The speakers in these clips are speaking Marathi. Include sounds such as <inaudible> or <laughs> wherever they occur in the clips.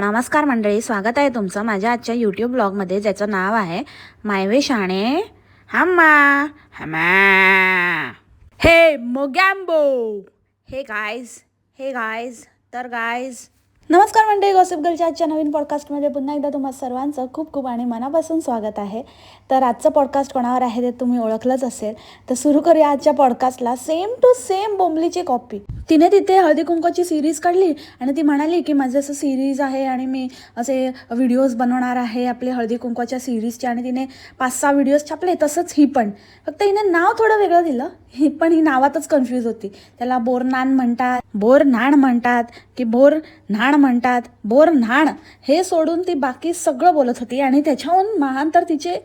नमस्कार मंडळी स्वागत आहे तुमचं माझ्या आजच्या यूट्यूब ब्लॉगमध्ये ज्याचं नाव आहे मायवे शाणे हम्मा हम्मा. हे मोगॅम्बो. हे गायज हे गायज तर गायज नमस्कार मंडळी गॉसिप गर्लच्या आजच्या नवीन पॉडकास्टमध्ये पुन्हा एकदा तुम्हा सर्वांचं खूप खूप आणि मनापासून स्वागत आहे. तर आजचं पॉडकास्ट कोणावर आहे ते तुम्ही ओळखलंच असेल. तर सुरू करूया आजच्या पॉडकास्टला सेम टू सेम बोंबलीची कॉपी तिने तिथे हळदी कुंकाची सिरीज काढली आणि ती म्हणाली की माझं असं सिरीज आहे आणि मी असे व्हिडिओज बनवणार आहे आपले हळदी कुंकाच्या सिरीजचे आणि तिने पाच सहा व्हिडिओज छापले तसंच ही पण. फक्त हिने नाव थोडं वेगळं दिलं. ही पण ही नावातच कन्फ्यूज होती. त्याला बोर नान म्हणतात बोर नाण म्हणतात की बोर नाण म्हणतात बोर नाण हे सोडून ती बाकी सगळं बोलत होती आणि त्याच्याहून महान तर तिचे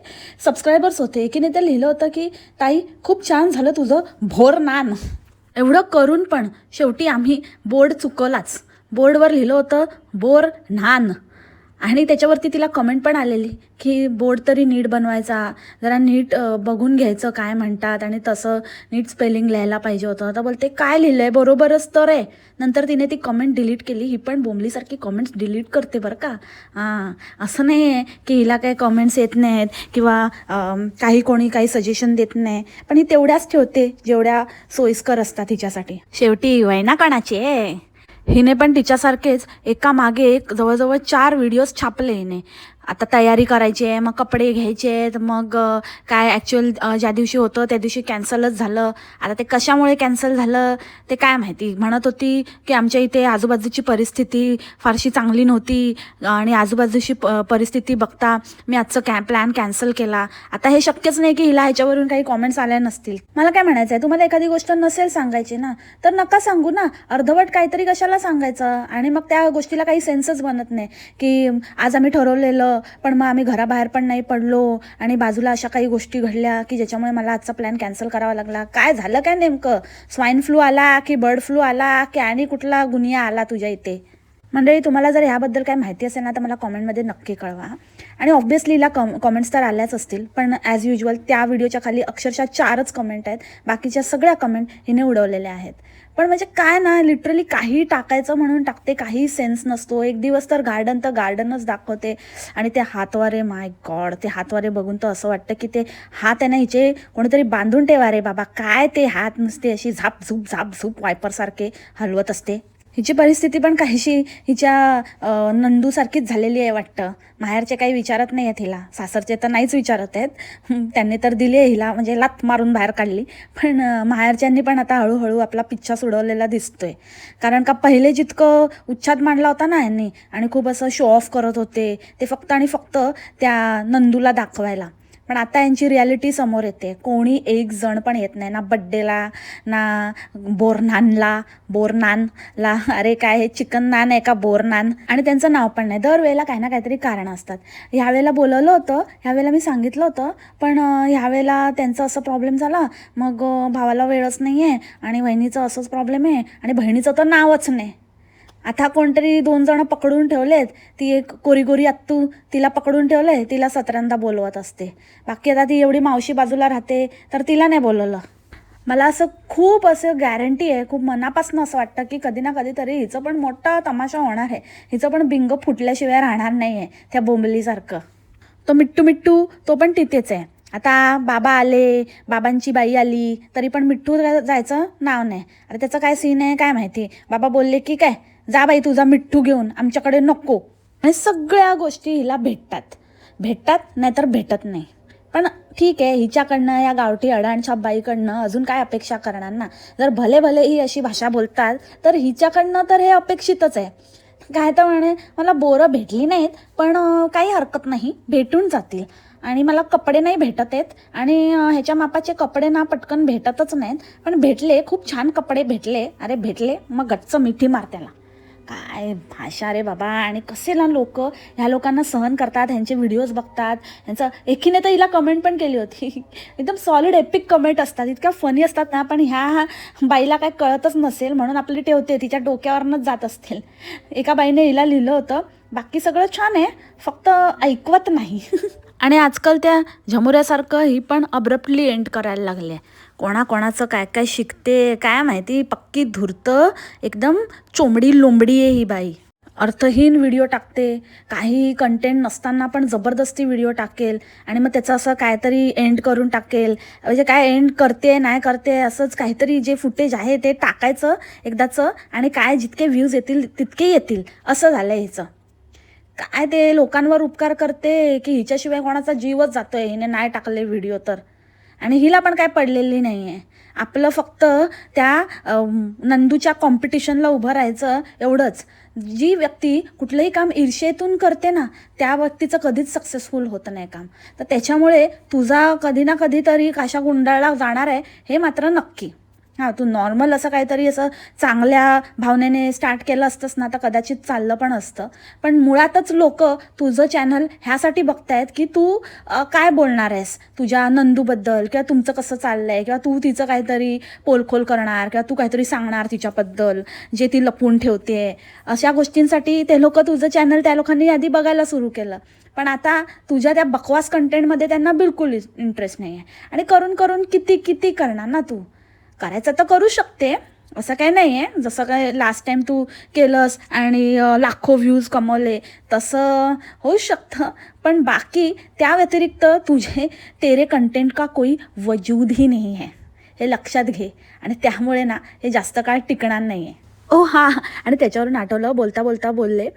सबस्क्रायबर्स होते. की नाही ते लिहिलं होतं की ताई खूप छान झालं तुझं भोर नान एवढं करून पण शेवटी आम्ही बोर्ड चुकवलाच. बोर्डवर लिहिलं होतं बोर नान आणि त्याच्यावरती तिला कमेंट पण आलेली की बोर्ड तरी नीट बनवायचा. जरा नीट बघून घ्यायचं काय म्हणतात आणि तसं नीट स्पेलिंग लिहायला पाहिजे होतं. तर बोलते काय लिहिलं आहे बरोबरच तर आहे. नंतर तिने ती कमेंट डिलीट केली. ही पण बोंबलीसारखी कमेंट्स डिलीट करते बरं का. हां असं नाही आहे की हिला काही कमेंट्स येत नाहीत किंवा काही कोणी काही सजेशन देत नाही. पण ही तेवढ्याच ठेवते जेवढ्या सोयीस्कर असतात हिच्यासाठी. शेवटी वैना कणाची आहे? हिने पण तिच्यासारखेच एका मागे एक जवळजवळ चार व्हिडिओज छापले हिने. आता तयारी करायची आहे मग कपडे घ्यायचे आहेत मग काय ॲक्च्युअल ज्या दिवशी होतं त्या दिवशी कॅन्सलच झालं. आता ते कशामुळे कॅन्सल झालं ते काय माहिती? म्हणत होती की आमच्या इथे आजूबाजूची परिस्थिती फारशी चांगली नव्हती आणि आजूबाजूची प परिस्थिती बघता मी आजचं कॅ प्लॅन कॅन्सल केला. आता हे शक्यच नाही की हिला ह्याच्यावरून काही कॉमेंट्स आल्या नसतील. मला काय म्हणायचं आहे? तुम्हाला एखादी गोष्ट नसेल सांगायची ना तर नका सांगू ना. अर्धवट काहीतरी कशाला सांगायचं? आणि मग त्या गोष्टीला काही सेन्सच बनत नाही की आज आम्ही ठरवलेलं पण मग आम्ही घराबाहेर पण नाही पडलो आणि बाजूला अशा काही गोष्टी घडल्या की ज्याच्यामुळे मला आजचा प्लॅन कॅन्सल करावा लागला. काय झालं काय नेमकं? स्वाईन फ्लू आला की बर्ड फ्लू आला की आणि कुठला गुन्हा आला तुझ्या इथे? मंडळी तुम्हाला जर ह्याबद्दल काय माहिती असेल ना तर मला कॉमेंटमध्ये नक्की कळवा. आणि ऑब्व्हियसली हिला कॉम कॉमेंट्स तर आल्याच असतील पण ॲज युजल त्या व्हिडिओच्या खाली अक्षरशः चारच कमेंट आहेत. बाकीच्या सगळ्या कमेंट हिने उडवलेल्या आहेत. पण म्हणजे काय ना लिटरली काही टाकायचं म्हणून टाकते काही सेन्स नसतो. एक दिवस तर गार्डन तर गार्डनच दाखवते. आणि ते हातवारे माय गॉड ते हातवारे बघून तर असं वाटतं की ते हात आहे ना हिचे कोणीतरी बांधून ठेवा रे बाबा. काय ते हात नुसते अशी झाप झूप झाप झूप वायपरसारखे हलवत असते. हिची परिस्थिती पण काहीशी हिच्या नंदूसारखीच झालेली आहे वाटतं. माहेरचे काही विचारत नाही आहेत हिला. सासरचे तर नाहीच विचारत आहेत. त्यांनी तर दिली आहे हिला म्हणजे लात मारून बाहेर काढली. पण माहेरच्यांनी पण आता हळूहळू आपला पिच्छा सोडवलेला दिसतोय. कारण का पहिले जितकं उच्छाद मांडला होता ना यांनी आणि खूप असं शो ऑफ करत होते ते फक्त आणि फक्त त्या नंदूला दाखवायला. पण आता यांची रियालिटी समोर येते. कोणी एक जण पण येत नाही. ना बड्डेला ना बोरनानला बोरनानला. अरे काय हे चिकन नान आहे का बोरनान? आणि त्यांचं नाव पण नाही. दरवेळेला काही ना काहीतरी कारणं असतात. ह्यावेळेला बोलवलं होतं. ह्यावेळेला मी सांगितलं होतं. पण ह्यावेळेला त्यांचं असं प्रॉब्लेम झाला. मग भावाला वेळच नाही आहे आणि वहिनीचं असंच प्रॉब्लेम आहे. आणि बहिणीचं तर नावच नाही. आता कोणतरी दोन जण पकडून ठेवलेत. ती एक कोरी गोरी आत्तू तिला पकडून ठेवलंय. तिला सतऱ्यांदा बोलवत असते. बाकी आता ती एवढी मावशी बाजूला राहते तर तिला नाही बोलवलं. मला असं खूप असं गॅरंटी आहे. खूप मनापासून असं वाटतं की कधी ना कधीतरी हिचं पण मोठा तमाशा होणार आहे. हिचं पण बिंग फुटल्याशिवाय राहणार नाही आहे त्या बोंबलीसारखं. तो मिट्टू मिट्टू तो पण तिथेच आहे. आता बाबा आले बाबांची बाई आली तरी पण मिठ्ठू जायचं नाव नाही. अरे त्याचं काय सीन आहे काय माहिती? बाबा बोलले की काय? जा बाई तुझा मिठ्ठू घेऊन आमच्याकडे नको. आणि सगळ्या गोष्टी हिला भेटतात. भेटतात नाहीतर भेटत नाही. पण ठीक आहे हिच्याकडनं या गावठी अडाणच्या बाईकडनं अजून काय अपेक्षा करणार ना? जर भले भले ही अशी भाषा बोलतात तर हिच्याकडनं तर हे अपेक्षितच आहे. काय तर म्हणे मला बोरं भेटली नाहीत पण काही हरकत नाही भेटून जातील. आणि मला कपडे नाही भेटत आहेत आणि ह्याच्या मापाचे कपडे ना पटकन भेटतच नाहीत पण भेटले खूप छान कपडे भेटले. अरे भेटले मग गच्च मिठी मार त्याला. काय भाषा रे बाबा? आणि कसे ना लोक? ह्या लोकांना सहन करतात ह्यांचे व्हिडिओज बघतात. ह्यांचं एकीने तर हिला कमेंट पण केली होती. एकदम सॉलिड एपिक कमेंट असतात. इतक्या फनी असतात ना पण ह्या बाईला काय कळतच नसेल म्हणून आपली ठेवते. तिच्या डोक्यावरनंच जात असतील. एका बाईने हिला लिहिलं होतं बाकी सगळं छान आहे फक्त ऐकवत नाही. <laughs> आणि आजकाल त्या झमुऱ्यासारखं ही पण अब्रप्टली एंड करायला लागले कोणाकोणाचं काय काय शिकते काय माहिती? पक्की धुरतं एकदम चोंबडी लोंबडी आहे ही बाई. अर्थहीन व्हिडिओ टाकते. काही कंटेंट नसताना पण जबरदस्ती व्हिडिओ टाकेल. आणि मग त्याचं असं काहीतरी एंड करून टाकेल. म्हणजे काय एंड करते नाही करते असंच काहीतरी जे फुटेज आहे ते टाकायचं एकदाचं आणि काय जितके व्ह्यूज येतील तितके येतील. असं झालं हिचं. काय ते लोकांवर उपकार करते की हिच्याशिवाय कोणाचा जीवच जातोय. हिने नाही टाकले व्हिडिओ तर. आणि हिला पण काय पडलेली नाही आहे आपलं फक्त त्या नंदूच्या कॉम्पिटिशनला उभं राहायचं एवढंच. जी व्यक्ती कुठलंही काम ईर्षेतून करते ना त्या व्यक्तीचं कधीच सक्सेसफुल होतं नाही काम. तर त्याच्यामुळे तुझा कधी ना कधीतरी काशा गुंडाळला जाणार आहे हे मात्र नक्की. हां तू नॉर्मल असं काहीतरी असं चांगल्या भावनेने स्टार्ट केलं असतंस ना तर कदाचित चाललं पण असतं. पण मुळातच लोक तुझं चॅनल ह्यासाठी बघतायत की तू काय बोलणार आहेस? तुझ्या नंदूबद्दल किंवा तुमचं कसं चाललं आहे किंवा तू तिचं काहीतरी पोलखोल करणार किंवा तू काहीतरी सांगणार तिच्याबद्दल जे ती लपवून ठेवते. अशा गोष्टींसाठी ते लोक तुझं चॅनल त्या लोकांनी आधी बघायला सुरू केलं. पण आता तुझ्या त्या बकवास कंटेंटमध्ये त्यांना बिलकुल इंटरेस्ट नाही आहे आणि करून करून किती किती करणार ना तू? करायचं तर करू शकते. असं काही नाही आहे जसं काय लास्ट टाईम तू केलंस आणि लाखो व्ह्यूज कमवले तसं होऊ शकतं. पण बाकी त्या व्यतिरिक्त तुझे तेरे कंटेंट का कोई वजूद ही नाही आहे. हे लक्षात घे. आणि त्यामुळे ना हे जास्त काळ टिकणार नाही आहे ओ हां. आणि त्याच्यावरून आठवलं बोलता बोलता बोलले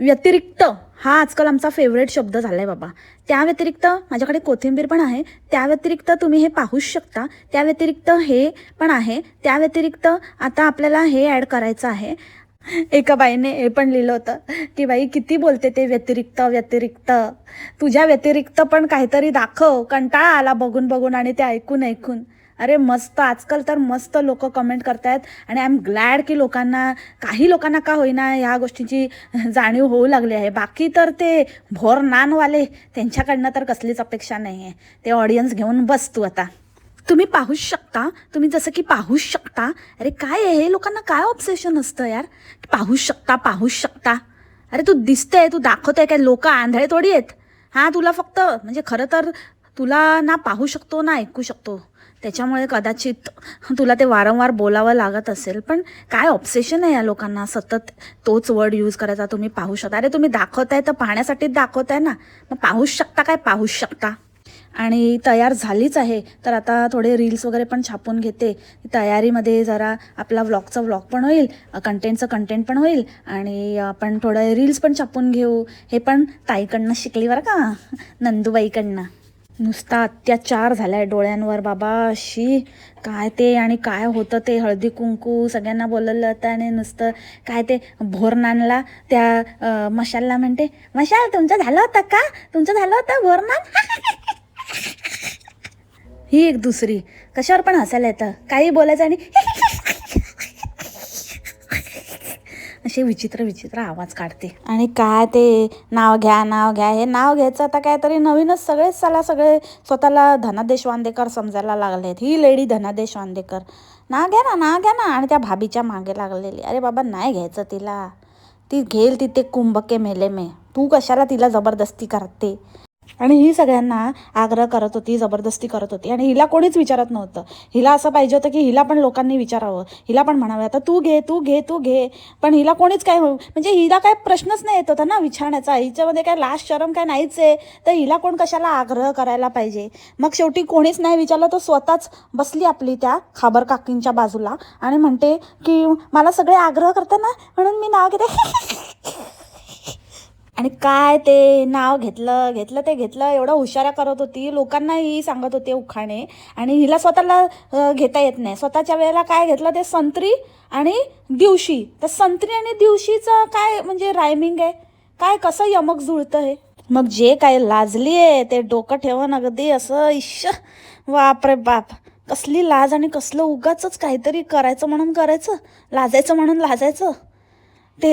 व्यतिरिक्त हा आजकाल आमचा फेवरेट शब्द झाला आहे बाबा. त्या व्यतिरिक्त माझ्याकडे कोथिंबीर पण आहे त्या व्यतिरिक्त तुम्ही हे पाहूच शकता त्या व्यतिरिक्त हे पण आहे त्या व्यतिरिक्त आता आपल्याला हे ॲड करायचं आहे. एका बाईने हे पण लिहिलं होतं की बाई किती बोलते ते व्यतिरिक्त व्यतिरिक्त. तुझ्या व्यतिरिक्त पण काहीतरी दाखव कंटाळा आला बघून बघून आणि ते ऐकून ऐकून. अरे मस्त आजकाल तर मस्त लोक कमेंट करतायत. आणि आय एम ग्लॅड की लोकांना काही लोकांना का होईना ह्या गोष्टीची जाणीव होऊ लागली आहे. बाकी तर ते भोर नानवाले त्यांच्याकडनं तर कसलीच अपेक्षा नाही आहे ते ऑडियन्स घेऊन बस तू आता. तुम्ही पाहूच शकता. तुम्ही जसं की पाहूच शकता. अरे काय आहे? हे लोकांना काय ऑब्सेशन असतं यार? पाहूच शकता पाहूच शकता. अरे तू दिसतंय तू दाखवतंय काय? लोक आंधळे थोडी आहेत. हां तुला फक्त म्हणजे खरं तर तुला ना पाहू शकतो ना ऐकू शकतो. त्याच्यामुळे कदाचित तुला ते वारंवार बोलावं लागत असेल. पण काय ऑब्सेशन आहे या लोकांना? सतत तोच वर्ड यूज करायचा तुम्ही पाहू शकता. अरे तुम्ही दाखवताय तर पाहण्यासाठीच दाखवताय ना. मग पाहूच शकता काय? पाहूच शकता. आणि तयार झालीच आहे. तर आता थोडे रील्स वगैरे पण छापून घेते. तयारीमध्ये जरा आपला व्लॉगचा व्लॉग पण होईल कंटेंटचं कंटेंट पण होईल आणि आपण थोडं रील्स पण छापून घेऊ. हे पण ताईकडनं शिकली बरं का? नंदूबाईकडनं. नुसता अत्याचार झालाय डोळ्यांवर. बाबा अशी काय ते आणि काय होतं ते? हळदी कुंकू सगळ्यांना बोलवलं होतं आणि नुसतं काय ते भोरनानला त्या मशालला म्हणते मशाल तुमचं झालं होतं का? तुमचं झालं होतं भोरनान? <laughs> ही एक दुसरी. कशावर पण हसायला येतं. काही बोलायचं आणि <laughs> असे विचित्र विचित्र आवाज काढते. आणि काय ते? नाव घ्या नाव घ्या. हे नाव घ्यायचं आता काहीतरी नवीनच सगळेच चला सगळे स्वतःला धनादेश वांदेकर समजायला लागलेत. ही लेडी धनादेश वांदेकर. नाव घ्या ना नाव घ्या ना. आणि त्या भाभीच्या मागे लागलेली. अरे बाबा नाही घ्यायचं तिला. ती घेईल तिथे कुंभके मेले मे. तू कशाला तिला जबरदस्ती करते? आणि ही सगळ्यांना आग्रह करत होती जबरदस्ती करत होती. आणि हिला कोणीच विचारत नव्हतं. हिला असं पाहिजे होतं की हिला पण लोकांनी विचारावं. हिला पण म्हणावं आता तू घे तू घे तू घे. पण हिला कोणीच काय म्हणजे हिला काय प्रश्नच नाही येत होता ना विचारण्याचा. हिच्यामध्ये काय लास्ट शरम काय नाहीच आहे. तर हिला कोण कशाला आग्रह करायला पाहिजे? मग शेवटी कोणीच नाही विचारलं तर स्वतःच बसली आपली त्या खाबर काकींच्या बाजूला आणि म्हणते की मला सगळे आग्रह करताना म्हणून मी नाव घेते. <laughs> आणि काय ते नाव घेतलं घेतलं ते घेतलं एवढं हुशाऱ्या करत होती. लोकांनाही सांगत होते उखाणे. आणि हिला स्वतःला घेता येत नाही. स्वतःच्या वेळेला काय घेतलं ते संत्री आणि दिवशी. तर संत्री आणि दिवशीचं काय म्हणजे रायमिंग आहे? काय कसं यमक जुळतं हे? मग जे काय लाजली आहे ते डोकं ठेवून अगदी असं इश बापरे बाप. कसली लाज आणि कसलं उगाच काहीतरी करायचं म्हणून करायचं? लाजायचं म्हणून लाजायचं? ते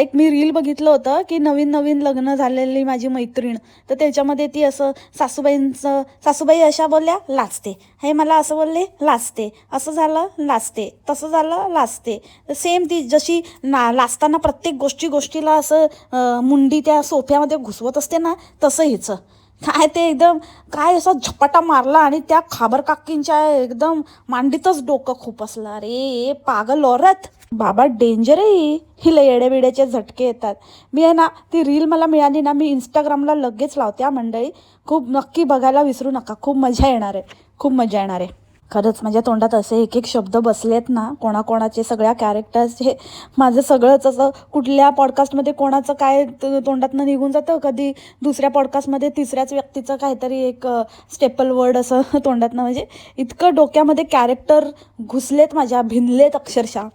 एक मी रील बघितलं होतं की नवीन नवीन लग्न झालेली माझी मैत्रीण. तर त्याच्यामध्ये ती असं सासूबाईंचं सासूबाई अशा बोलल्या लाचते हे मला असं बोलले लाचते असं झालं लाचते तसं झालं लाचते सेम ती जशी ना लाचताना प्रत्येक गोष्टी गोष्टीला असं मुंडी त्या सोफ्यामध्ये घुसवत असते ना तसं हिचं. काय ते एकदम काय असा झपाटा मारला आणि त्या खाबर काकींच्या एकदम मांडीतच डोकं खूप असलं. अरे पागल औरत. बाबा डेंजर आहे ही. हिला येड्याबिड्याचे झटके येतात. मी आहे ना ती रील मला मिळाली ना मी इंस्टाग्रामला लगेच लावते हा मंडळी. खूप नक्की बघायला विसरू नका. खूप मजा येणार आहे. खूप मजा येणार आहे. खरंच माझ्या तोंडात असे एक एक शब्द बसलेत ना कोणाकोणाचे सगळ्या कॅरेक्टर्स हे माझं सगळंच असं कुठल्या पॉडकास्टमध्ये कोणाचं काय तोंडातनं निघून जातं? कधी दुसऱ्या पॉडकास्टमध्ये तिसऱ्याच व्यक्तीचं काहीतरी एक स्टेपल वर्ड असं <laughs> तोंडातनं. म्हणजे इतकं डोक्यामध्ये कॅरेक्टर घुसलेत माझ्या भिनलेत अक्षरशः.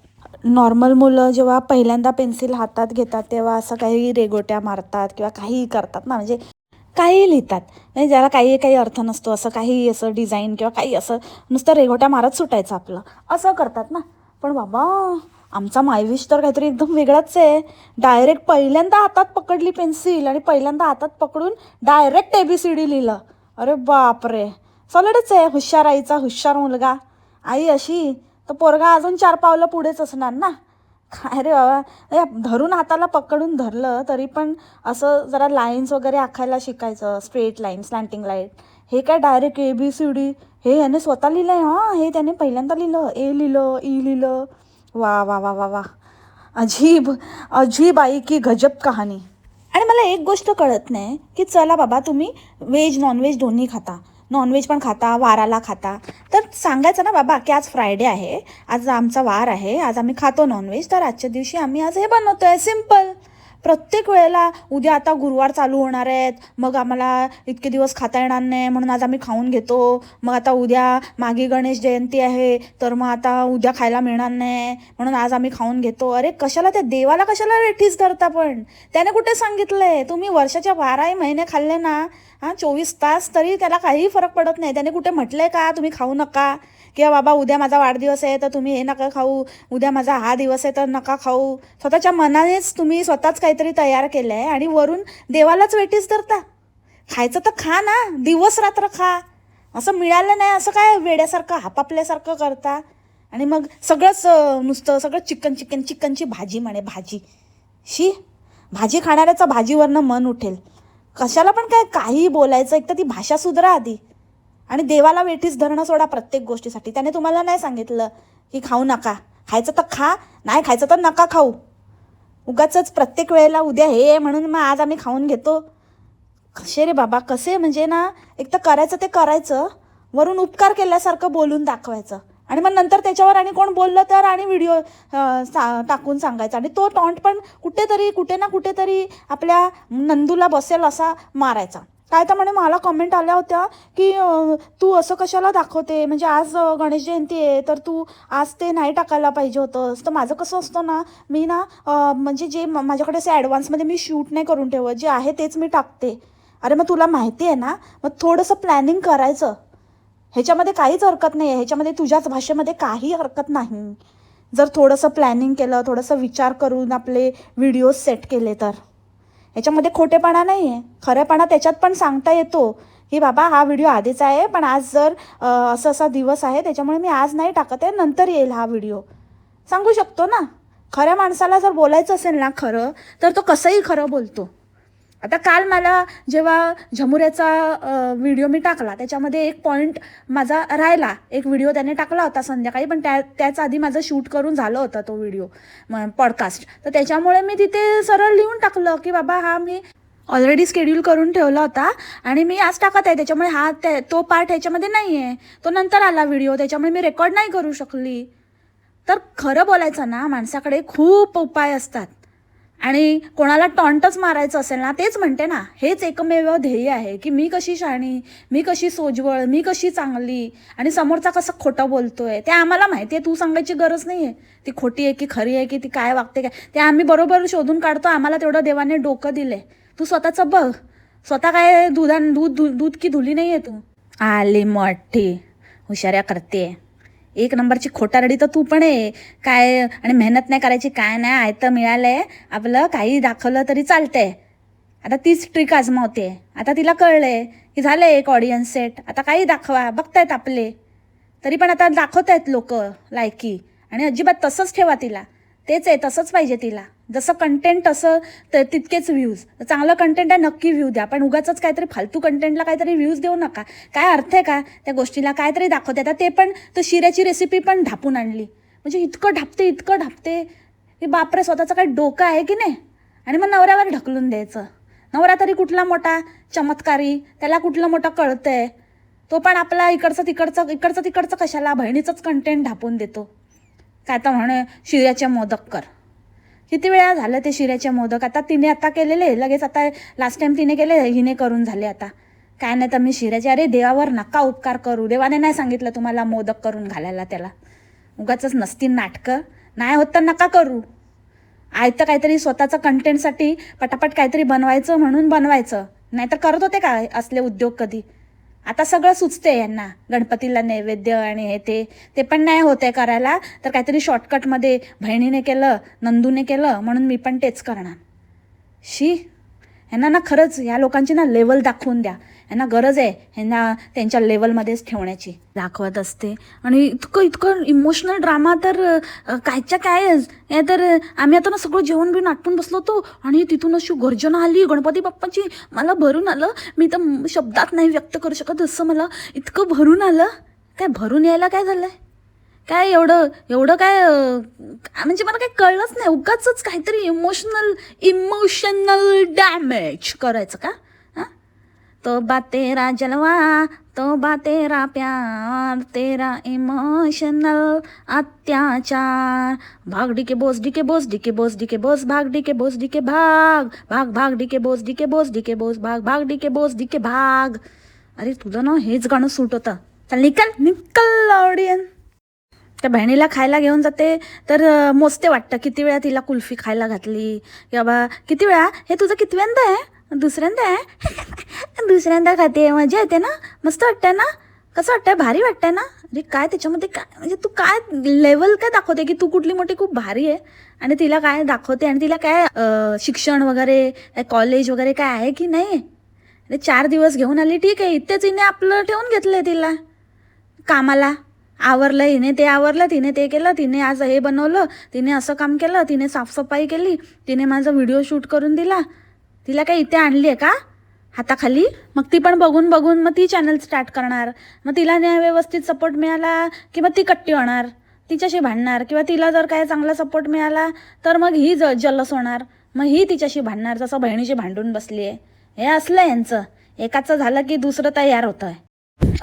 नॉर्मल मुलं जेव्हा पहिल्यांदा पेन्सिल हातात घेतात तेव्हा असं काही रेगोट्या मारतात किंवा काही करतात ना. म्हणजे काही लिहितात. म्हणजे ज्याला काही काही अर्थ नसतो असं काही असं डिझाईन किंवा काही असं नुसतं रेघोट्या मारत सुटायचं आपलं. असं करतात ना. पण बाबा आमचा मायविश तर काहीतरी एकदम वेगळाच आहे. डायरेक्ट पहिल्यांदा हातात पकडली पेन्सिल आणि पहिल्यांदा हातात पकडून direct A B C D लिहिलं. अरे बापरे. सॉलिडच आहे. हुशार आईचा हुशार मुलगा. आई अशी तर पोरगा अजून चार पावलं पुढेच असणार ना? काय रे बाबा? धरून हाताला पकडून धरलं तरी पण असं जरा लाईन्स वगैरे आखायला शिकायचं स्ट्रेट लाईन स्लँटिंग लाईन हे काय direct A B C D हे याने स्वतः लिहिलं आहे हां? हे त्याने पहिल्यांदा लिहिलं. ए लिहिलं ई लिहिलं. वा वा वा वा वा. अजीब अजीब आई की गजब कहाणी. आणि मला एक गोष्ट कळत नाही की चला बाबा तुम्ही व्हेज नॉनव्हेज दोन्ही खाता. नॉनव्हेज पण खाता वाराला खाता. तर सांगायचं ना बाबा की आज फ्रायडे आहे आज आमचा वार आहे आज आम्ही खातो नॉनव्हेज तर आजच्या दिवशी आम्ही आज हे बनवतो आहे सिंपल प्रत्येक वेळेला उद्या आता गुरुवार चालू होणार आहेत मग आम्हाला इतके दिवस खाता येणार नाही म्हणून आज आम्ही खाऊन घेतो. मग आता उद्या मागे गणेश जयंती आहे तर मग आता उद्या खायला मिळणार नाही म्हणून आज आम्ही खाऊन घेतो. अरे कशाला त्या देवाला कशाला रेठीच धरता पण? त्याने कुठे सांगितलंय? तुम्ही वर्षाच्या बाराही महिने खाल्ले ना हां चोवीस तास तरी त्याला काहीही फरक पडत नाही. त्याने कुठे म्हटलं आहे का तुम्ही खाऊ नका? किंवा बाबा उद्या माझा वाढदिवस आहे तर तुम्ही हे नका खाऊ. उद्या माझा हा दिवस आहे तर नका खाऊ. स्वतःच्या मनानेच तुम्ही स्वतःच काहीतरी तयार केलं आहे आणि वरून देवालाच वेटीस धरता. खायचं तर खा ना दिवस रात्र खा. असं मिळालं नाही असं काय वेड्यासारखं हापापल्यासारखं करता? आणि मग सगळंच नुसतं सगळं चिकन चिकन चिकनची भाजी म्हणे भाजी. शी भाजी खाणाऱ्याचं भाजीवरनं मन उठेल. कशाला पण काय काही बोलायचं एक तर ती भाषा सुधरा आधी. आणि देवाला वेठीस धरणं सोडा प्रत्येक गोष्टीसाठी. त्याने तुम्हाला नाही सांगितलं की खाऊ नका. खायचं तर खा नाही खायचं तर नका खाऊ. उगाच प्रत्येक वेळेला उद्या हे म्हणून मग आज आम्ही खाऊन घेतो. कसे रे बाबा कसे? म्हणजे ना एक तर करायचं ते करायचं. वरून उपकार केल्यासारखं बोलून दाखवायचं. आणि मग नंतर त्याच्यावर आणि कोण बोललं तर आणि व्हिडिओ सा टाकून सांगायचा. आणि तो टॉन्ट पण कुठेतरी कुठे ना कुठेतरी आपल्या नंदूला बसेल असा मारायचा. काय तर म्हणे मला कमेंट आल्या होत्या की तू असं कशाला दाखवते? म्हणजे आज गणेश जयंती आहे तर तू आज ते नाही टाकायला पाहिजे होतंस. तर माझं कसं असतं ना मी ना म्हणजे जे माझ्याकडे असे ॲडव्हान्समध्ये मी शूट नाही करून ठेवत. जे आहे तेच मी टाकते. अरे मग तुला माहिती आहे ना मग थोडंसं प्लॅनिंग करायचं. ह्याच्यामध्ये काहीच हरकत नाही आहे ह्याच्यामध्ये तुझ्याच भाषेमध्ये काही हरकत नाही. जर थोडंसं प्लॅनिंग केलं थोडंसं विचार करून आपले व्हिडिओज सेट केले तर. ह्याच्यामध्ये खोटेपणा नाही आहे खरेपणा त्याच्यात पण सांगता येतो की बाबा हा व्हिडिओ आधीचा आहे पण आज जर असं असा दिवस आहे त्याच्यामुळे मी आज नाही टाकत आहे नंतर येईल हा व्हिडिओ सांगू शकतो ना? खऱ्या माणसाला जर बोलायचं असेल ना खरं तर तो कसंही खरं बोलतो. आता काल मला जेव्हा झमुऱ्याचा व्हिडिओ मी टाकला त्याच्यामध्ये एक पॉईंट माझा राहिला. एक व्हिडिओ त्याने टाकला होता संध्याकाळी पण त्या त्याच आधी माझं शूट करून झालं होतं तो व्हिडिओ पॉडकास्ट तर त्याच्यामुळे मी तिथे सरळ लिहून टाकलं की बाबा हा मी ऑलरेडी स्केड्यूल करून ठेवला होता आणि मी आज टाकत आहे. त्याच्यामुळे हा त्या तो पार्ट ह्याच्यामध्ये नाही आहे तो नंतर आला व्हिडिओ त्याच्यामुळे मी रेकॉर्ड नाही करू शकली. तर खरं बोलायचं ना माणसाकडे खूप उपाय असतात. आणि कोणाला टॉन्टच मारायचं असेल ना तेच म्हणते ना हेच एकमेव ध्येय आहे की मी कशी शाणी मी कशी सोजवळ मी कशी चांगली आणि समोरचा कसं खोटं बोलतोय ते आम्हाला माहिती आहे तू सांगायची गरज नाही आहे ती खोटी आहे की खरी आहे की ती काय वागते काय? ते आम्ही बरोबर शोधून काढतो आम्हाला तेवढं देवाने डोकं दिले तू स्वतःचं बघ स्वतः काय दुधान दूध दूध की धुली नाही आहे तू? आली मोठी हुशाऱ्या करते एक नंबरची खोटारडी तर तू पण आहे काय आणि मेहनत नाही करायची काय नाही आयतं मिळालंय. आपलं काही दाखवलं तरी चालतंय. आता तीच ट्रिक आजमावते. आता तिला कळलंय. की झालंय एक ऑडियन्स सेट आता काही दाखवा. बघतायत आपले. तरी पण आता दाखवत आहेत लोक लायकी. आणि अजिबात तसंच ठेवा तिला. तेच आहे तसंच पाहिजे तिला. जसं कंटेंट तसं तर तितकेच व्ह्यूज चांगलं कंटेंट आहे नक्की व्ह्यू द्या. पण उगाच काहीतरी फालतू कंटेंटला काहीतरी व्ह्यूज देऊ नका. काय अर्थ आहे का? त्या गोष्टीला काहीतरी दाखवते. आता ते पण तर शिऱ्याची रेसिपी पण ढापून आणली. म्हणजे इतकं ढापते इतकं ढापते. की बापरे स्वतःचं काही डोकं आहे की नाही? आणि मग नवऱ्यावर ढकलून द्यायचं. नवरा तरी कुठला मोठा चमत्कारी त्याला कुठलं मोठं कळतंय. तो पण आपला इकडचं तिकडचं इकडचं तिकडचं कशाला? बहिणीचंच कंटेंट ढापून देतो. काय तर म्हणे शिऱ्याचे मोदक कर. किती वेळा झालं ते शिऱ्याचे मोदक? आता तिने आता केलेले लगेच आता लास्ट टाईम तिने केले हिने करून झाले आता. काय नाही तर मी शिऱ्याचे अरे देवावर नका उपकार करू. देवाने नाही सांगितलं तुम्हाला मोदक करून घालायला त्याला. उगाच नसतील नाटकं. नाही होत तर नका करू. आयतं काहीतरी स्वतःचं कंटेंटसाठी पटापट काहीतरी बनवायचं म्हणून बनवायचं. नाहीतर करत होते का असले उद्योग कधी? आता सगळं सुचते यांना. गणपतीला नैवेद्य आणि हे ते ते पण नाही होत आहे करायला. तर काहीतरी शॉर्टकटमध्ये बहिणीने केलं नंदूने केलं म्हणून मी पण तेच करणार. शी ह्यांना ना खरंच या लोकांची ना लेवल दाखवून द्या. ह्यांना गरज आहे ह्यांना त्यांच्या लेवलमध्येच ठेवण्याची. दाखवत असते. आणि इतकं इतकं इमोशनल ड्रामा तर कायच्या काय हे तर आम्ही आता ना सगळं जेवण बिवून आटपून बसलो होतो आणि तिथून अशी गर्जना आली. गणपती बाप्पाची मला भरून आलं. मी तर शब्दात नाही व्यक्त करू शकत असं मला इतकं भरून आलं. काय भरून यायला काय झालंय? काय एवढं एवढं काय म्हणजे मला काय कळलंच नाही. उगाच काहीतरी इमोशनल इमोशनल डॅमेज करायचं का? तो बा तेरा जलवा तो बा तेरा प्यार तेरा इमोशनल अत्याचार। भाग DK Bose DK Bose DK Bose DK Bose भाग डिके बोस डिके भाग। भाग भाग DK Bose DK Bose DK Bose भाग भाग डिके बोस डिके भाग। अरे तुझं ना हेच गाणं सूट होतं. चल निकल निकल ऑडियन त्या बहिणीला खायला घेऊन जाते तर मोजते वाटतं किती वेळा तिला कुल्फी खायला घातली. किंवा किती वेळा? हे तुझं कितव्यांदा आहे? दुसऱ्यांदा आहे दुसऱ्यांदा खाते मजा येते ना? मस्त वाटतं ना? कसं वाटतं भारी वाटतंय ना? अरे काय त्याच्यामध्ये काय? म्हणजे तू काय लेवल काय दाखवते की तू कुठली मोठी खूप भारी आहे? आणि तिला काय दाखवते? आणि तिला काय शिक्षण वगैरे काय कॉलेज वगैरे काय आहे की नाही? अरे चार दिवस घेऊन आली ठीक आहे. इथेच हिने आपलं ठेवून घेतलंय तिला. कामाला. आवरलं हिने ते आवरलं तिने ते केलं तिने आज हे बनवलं तिने असं काम केलं तिने साफसफाई केली तिने माझा व्हिडिओ शूट करून दिला. तिला काय इथे आणली आहे का? हाताखाली? मग ती पण बघून बघून मग ती चॅनल स्टार्ट करणार. मग तिला न्याय व्यवस्थित सपोर्ट मिळाला की मग ती कट्टी होणार तिच्याशी भांडणार किंवा तिला जर काय चांगला सपोर्ट मिळाला तर मग ही ज जल्लस होणार. मग ही तिच्याशी भांडणार जसं बहिणीशी भांडून बसली आहे हे असलं यांचं. एकाचं झालं की दुसरं तयार होतं आहे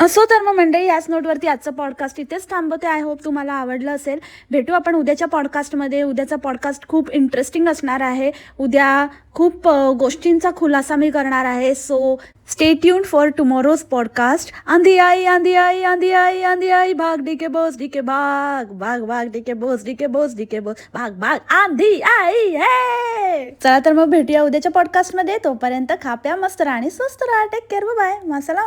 असो तर मग मंडळी याच नोटवरती आजचं पॉडकास्ट इथेच थांबवते. आय होप तुम्हाला आवडलं असेल. भेटू आपण उद्याच्या पॉडकास्टमध्ये उद्याचा पॉडकास्ट खूप इंटरेस्टिंग असणार आहे. उद्या खूप गोष्टींचा खुलासा मी करणार आहे. So stay tune for tomorrow's podcast आंधी आई आंधी आई आंधी आई आंधी आई भाग डिके बोस डिके भाग भाग भाग DK Bose DK Bose DK Bose भाग भाग आंधी आई हे! चला तर मग भेटूया उद्याच्या पॉडकास्टमध्ये तोपर्यंत खाप्या मस्त राहा आणि स्वस्त राहा. टेक केअर बाय मसाला